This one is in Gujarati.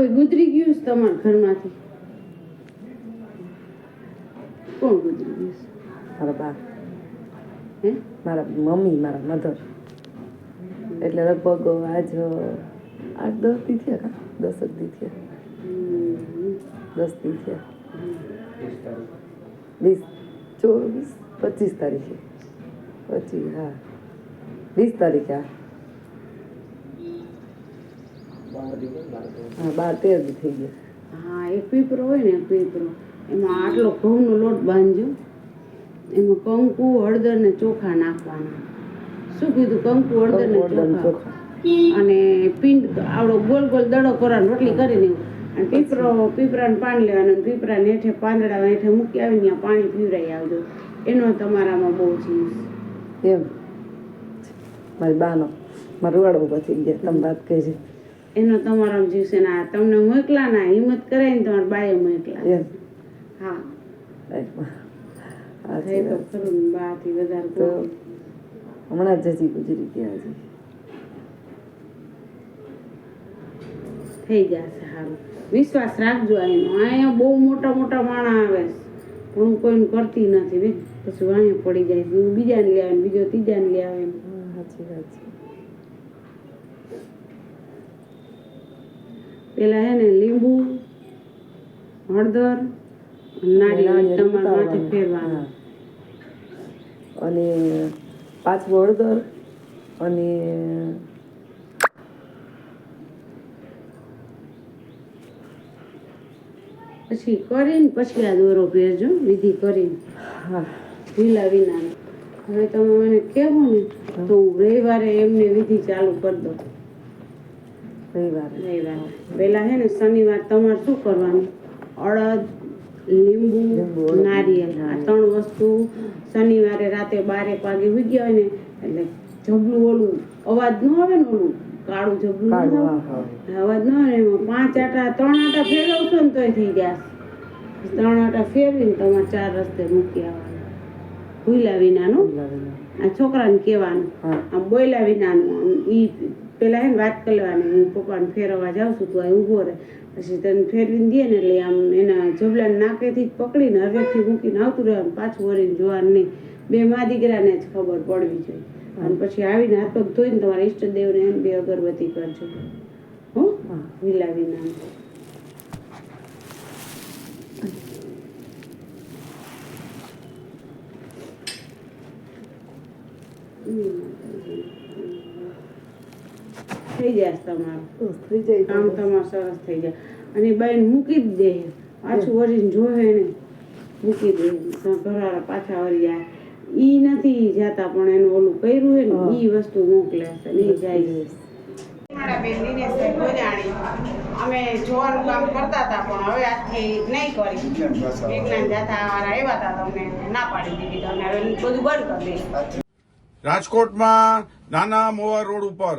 કોઈ ગુજરી ગયું છે તમારા ઘરમાંથી? કોણ ગુજરી ગયું છે? મારા બા. હે? મારા મમ્મી મારા મધર. એટલે લગભગ આજ આઠ દસ દી થયા કા? દસ જ દી થયા. દસ દી થયા. વીસ ચોવીસ પચીસ તારીખે. પચીસ હા. વીસ તારીખે હા. હા બાર તેર થઈ ગયા. હા એક પીપરો હોય ને પીપરો. એમાં આટલો ઘઉંનો લોટ બાંધજો એમાં કંકુ હળદર ને ચોખા નાખવાના. શું કીધું? કંકુ હળદર ને ચોખા. અને પિંડ આવડો ગોલ ગોલ દડો કરવાનો રોટલી કરીને. અને પીપરો પીપરાને પાણી લેવાનું અને પીપરાને હેઠે પાંદડા હેઠે મૂકી આવીને ત્યાં પાણી પીવરાઈ આવજો. એનો તમારામાં બહુ જીવ એમ. મારી બાનો મારું વાળવું પછી ગયા. તમે વાત છે. એનો તમારા જીવ છે ને તમને મોકલા ના હિંમત કરાવીને તમારા બાએ મોકલા. હા. હમણાં જ હજી ગુજરી ગયા છે થઈ સારું વિશ્વાસ રાખજો એનો અહીંયા બહુ મોટા મોટા માણા આવે છે. પણ હું કોઈને કરતી નથી બેન પછી અહીંયા પડી જાય બીજાને લઈ આવે બીજો ત્રીજાને લઈ આવે સાચી વાત છે. પેલા હે ને લીંબુ હળદર નારિયેળ તમારા માથે ઉતારવાનું. અને પાછું હળદર અને પછી કરીને પછી આ દોરો પહેરજો વિધિ કરીને. હા. ઢીલા વિના હવે તમે મને કહેવું ને તો હું રવિવારે એમને વિધિ ચાલુ કરી દઉં. રવિવારે. રવિવારે પહેલા હે ને શનિવાર તમારે શું કરવાનું? અડદ લીંબુ નારિયેલ આ ત્રણ વસ્તુ શનિવારે રાતે બારેક વાગે ઉઈ ગયા હોય ને એટલે જબલું ઓલું અવાજ ન આવે ને ઓલું કાળું જબલું ન. અવાજ ન આવે એમાં પાંચ આટા ત્રણ આટા ફેરવશો ને તોય થઈ ગયા. ત્રણ આટા ફેરવીને તમારે ચાર રસ્તે મૂકી આવવાનું. ભૂલા વિનાનું? આ છોકરાને કહેવાનું. આમ બોલ્યા વિનાનું ઈ પેલા હે ને વાત કરવાની હું પપ્પાને ફેરવવા જાઉં છું તું અહીં ઊભો રહે. પછી તને ફેરવીને દે ને એટલે આમ એના જબલાને નાકેથી જ પકડીને હવેથી મૂકીને આવતું રહેવાનું પાછું વળીને જોવાનું નહીં. બે મા દીકરાને જ ખબર પડવી જોઈએ. અને પછી આવીને હાથ પગ ધોઈને તમારા ઈષ્ટદેવને એમ બે અગરબત્તી કરજો. હો? હા. વિલા વિનાનું થઈ જશે તમારું. થઈ જાય કામ તમારું સરસ થઈ જાય. અને બેન મૂકી જ દે. પાછું વળીને જોવે ને મૂકી દે. ઘરવાળા પાછા વળી જાય. ઈ નથી જાતા પણ એનું ઓલું કર્યું હોય ને ઈ વસ્તુ મોકલે છે. ને જાય મારા બેન દિનેશભાઈ ગોજાણી. અમે જોવાનું કામ કરતા હતા પણ હવે આજથી નહીં કરી. વિજ્ઞાન જાતા વાળા આવ્યા હતા તો ના પાડી દીધી. હવે બધું બંધ કરી દીધું. રાજકોટમાં નાના મોવા રોડ ઉપર